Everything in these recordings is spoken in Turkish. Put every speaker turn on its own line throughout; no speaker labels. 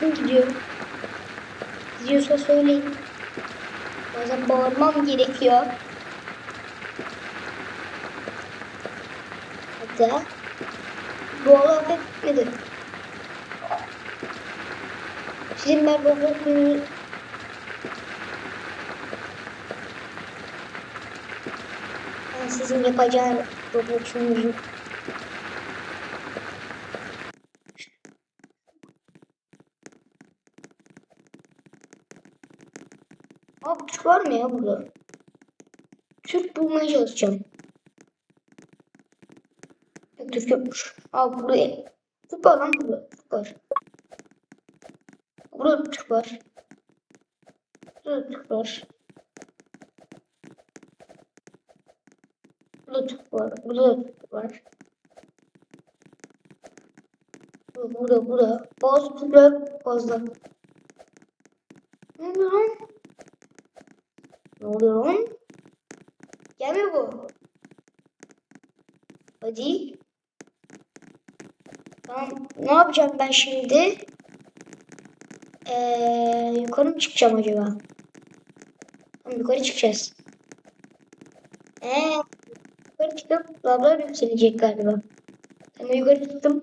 kim gidiyor? Gidiyorsa söyleyin. Bazen bağırmam gerekiyor. Hatta bu olay bitmedi. Sizin ben ben sizin yapacağınız Roblox'un Abi Türk var mı ya burada? Türk bulmaya çalışacağım. Türk yokmuş. Abi buraya. Türk var lan burada. Türk var. Burada Türk var. Burada Türk var. Burada Türk var. Burada Türk var. Burada, burada, burada. Bazı Türkler fazla. Ne oluyor lan? Ne oluyor lan? Gelmiyor bu. Hadi. Tamam. Ne yapacağım ben şimdi? Ee, yukarı mı çıkacağım acaba? Tamam, yukarı çıkacağız. Ee, yukarı çıkıp lablar yükselecek galiba. Tamam yukarı çıktım.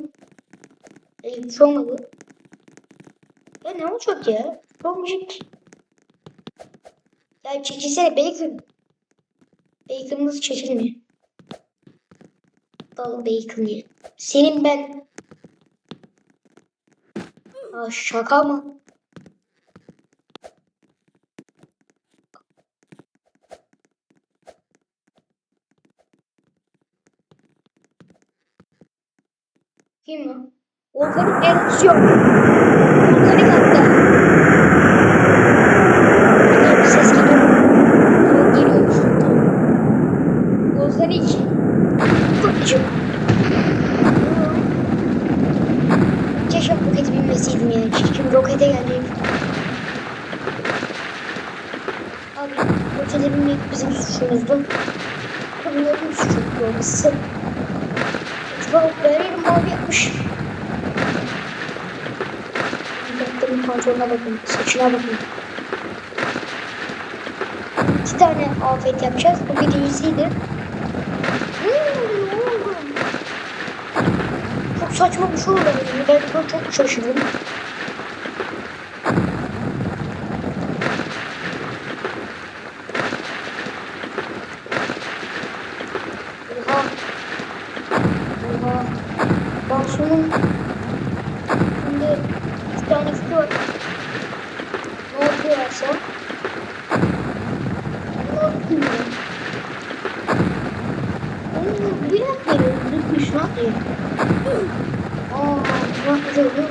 E, hiçbir şey olmadı. Ya ne olacak ya? Olmayacak. Ya çekilsene bacon. Bacon'ımız çekilmiyor. Dal bacon ye. Senin ben... Aa, şaka mı? Kim o? Volkanik erupsiyon. Volkanik hatta. Buradan bir ses geliyor mu? Tamam geliyormuş. Tamam. Volkanik. Çok Keşke rokete binmeseydim yani. Çünkü rokete geldim. Abi rokete binmek bizim suçumuzdu. Tabii onun suçu olması. Yerim mavi yapmış. Baktım pantolona bakın, saçına bakın. İki tane afet yapacağız. Bu birincisiydi. Hmm. Çok saçma bir şey oldu. Ben çok, çok şaşırdım. Oha. Oha. Bak şunun. Şimdi üç tane fikri var. Ne yapıyorsa. Ne yapıyor? Oo, bir dakika. Ne yapıyor? Aa, bak güzel oluyor.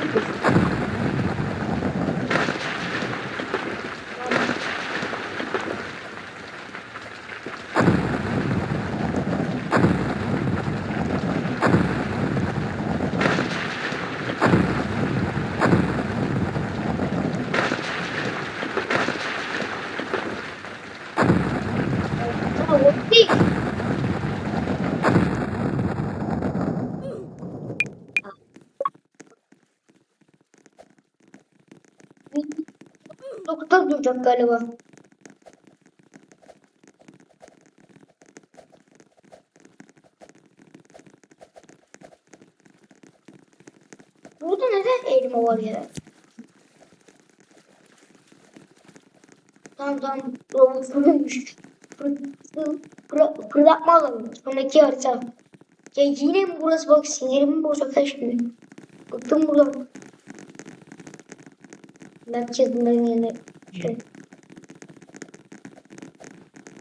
Aa, o değil. Doktor duracak galiba. Burada neden elma var ya? Tamam tamam. Doğru fırlamış. Fırlatma alalım. Sonraki harita. Ya yine mi burası bak sinirimi bozacak şimdi. Bıktım buradan. Merkez bunların yerine şey.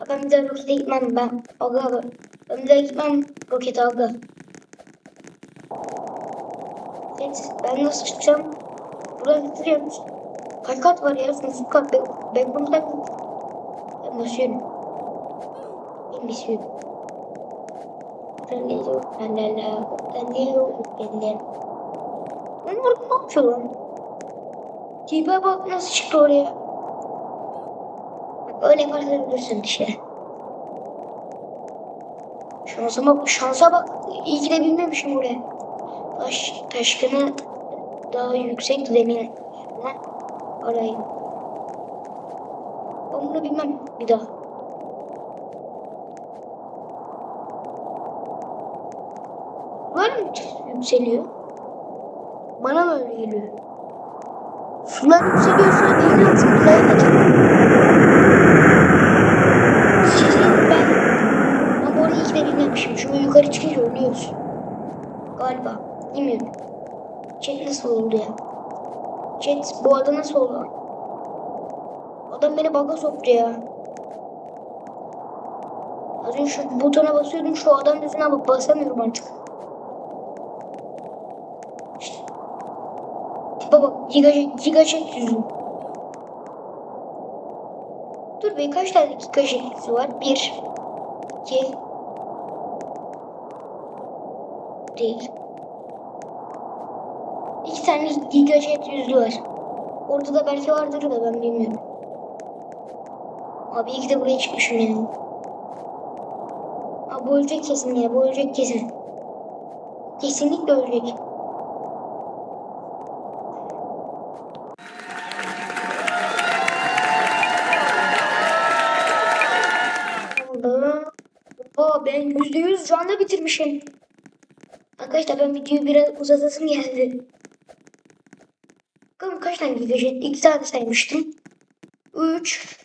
Ben bir daha rokete gitmem ben. Aga aga. Ben bir daha gitmem rokete aga. Evet ben nasıl çıkacağım? Buradan bitiriyoruz. Kaç kat var ya? Sonsuz kat. Ben, ben buradan ben basıyorum. Ben basıyorum. Ben yok. Ben yok. Ben yok. Ben de Ben burada ne yapıyorum? Tipe bak nasıl çıktı oraya. Öyle yaparsan işte. Şansa bak, şansa bak. İyi ki de bilmemişim oraya. Taş, taşkını daha yüksek zemin arayın. Ben bunu bilmem bir daha. Sular mı yükseliyor? Bana mı öyle geliyor? Sular yükseliyorsa benim altım kulaya kaçar. Sizin ben ama orayı hiç de bilmemişim. Çünkü yukarı çıkınca ölüyoruz. Galiba. Bilmiyorum. Chat nasıl oldu ya? Chat bu ada nasıl oldu? Adam beni baga soktu ya. Az önce şu butona basıyordum şu adam yüzüne bak basamıyorum artık. Tipe bak giga, giga chat yüzü. Dur be kaç tane giga chat yüzü var? Bir. iki, Değil. İki tane giga chat yüzü var. Orada da belki vardır da ben bilmiyorum. Abi iyi de buraya çıkmışım yani. Abi ölecek kesin ya. Bu ölecek kesin. Kesinlikle ölecek. Ben yüzde yüz canla bitirmişim. Arkadaşlar ben videoyu biraz uzatasım geldi. Bakalım kaç tane video çekti? Tane saymıştım. Üç.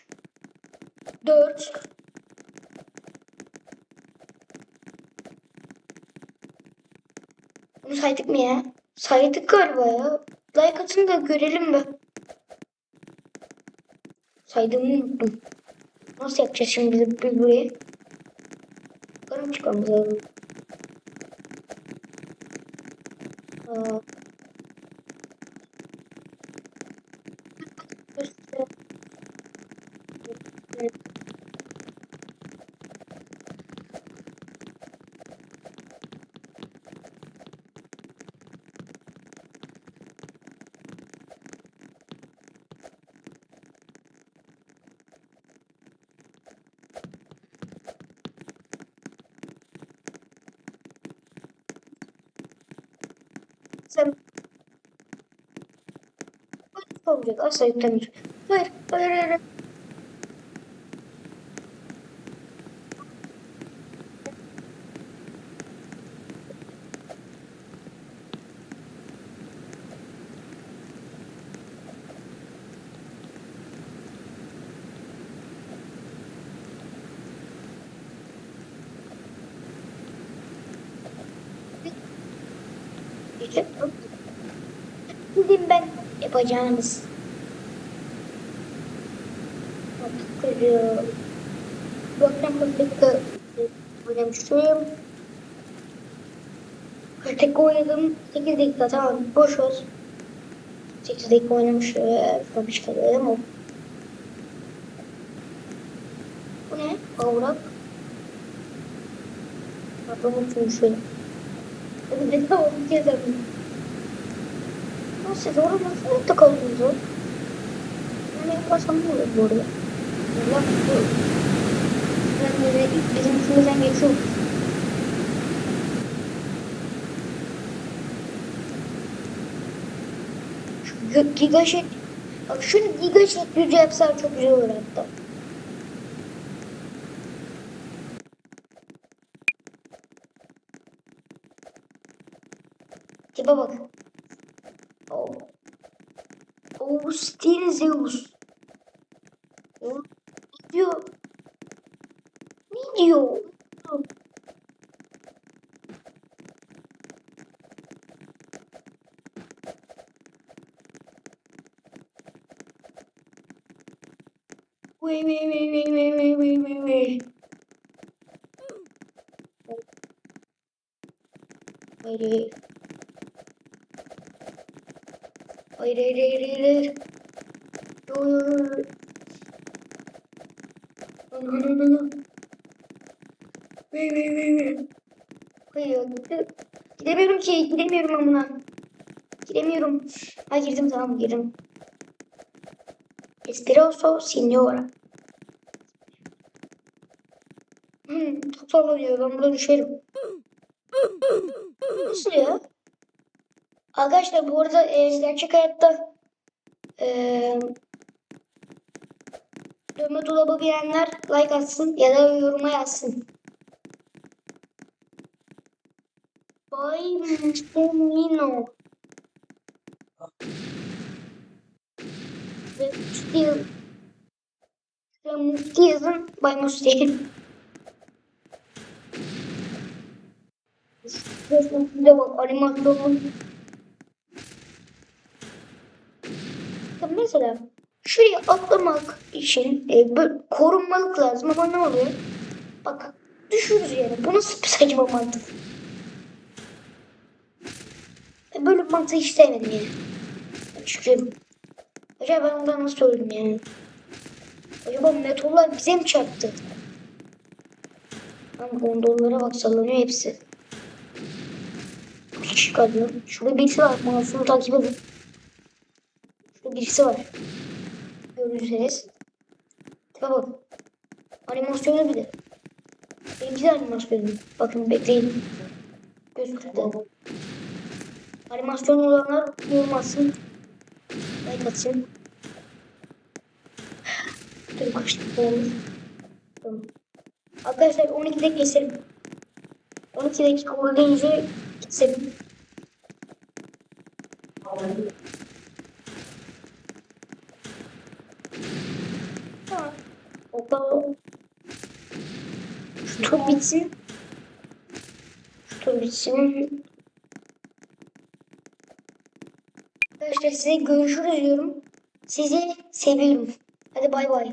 Dört. Bunu saydık mı ya? Saydık galiba ya. Like atın da görelim be. Saydığımı unuttum. Nasıl yapacağız şimdi biz burayı? Yukarı çıkmamız Oh. Sen olacak asla yüklemeyecek. Hayır, hayır, hayır. yapacaktım. Bugün ben yapacağımız Bakın oynamıştım. Kaç dakika oynadım? 8 dakika tamam boş olsun. 8 dakika oynamış e, yapmış kalayım o. Bu ne? Avrak. Adamı konuşuyorum. Bedava gideceğiz abi. Neyse doğru nasıl yaptık olduğumuzu? Yani yaklaşan bu olur bu oraya. Allah bu. Ben böyle ilk bizim içimizden geçiyoruz. Şu gigaşet Bak şunu gigaşet düzü yapsam çok güzel olur hatta. Tipe bak. Oh. Oh, still Zeus. Ne diyor? Ne diyor? Wait, wait, wait, wait, wait, wait, wait, wait, wait. Hayır, hayır. Hayır, hayır, hayır, hayır, hayır. Yo, yo, yo. No, no, no, no, wait, wait. Hayır, ya, gitti. Gidemiyorum ki, gidemiyorum amına. Gidemiyorum. Ha girdim tamam girdim. Estiroso signora. Hmm, çok zorlanıyor. Ben burada düşerim. Nasıl ya? Arkadaşlar bu arada e, gerçek hayatta e, dövme dolabı bilenler like atsın ya da yoruma yazsın. Bay Mino. Ve Steel. Ve Mufti yazın. Bay Mufti. Şurada bak animasyonun. Mesela şuraya atlamak için e, böyle korunmalık lazım ama ne oluyor? Bak düşürüz yani. Bu nasıl bir saçma mantık? E, böyle bir mantığı hiç sevmedim yani. Çünkü acaba ben ondan nasıl öldüm yani? Acaba meteorlar bize mi çarptı? Lan gondollara bak sallanıyor hepsi. Kalıyor. Şurada birisi var. Mouse'unu takip edin. Birisi var. Görürseniz. Tipe bak. Animasyonu bir de. Benimki de animasyonu. Bakın bekleyin. Göz kırptı. Animasyon olanlar yormasın. Like atsın. Dur. Tamam. Arkadaşlar 12'de keselim. 12 dakika boyunca keselim. Tamam. Hoppa. Şu tur bitsin. Şu tur bitsin. Arkadaşlar size görüşürüz diyorum. Sizi seviyorum. Hadi bay bay.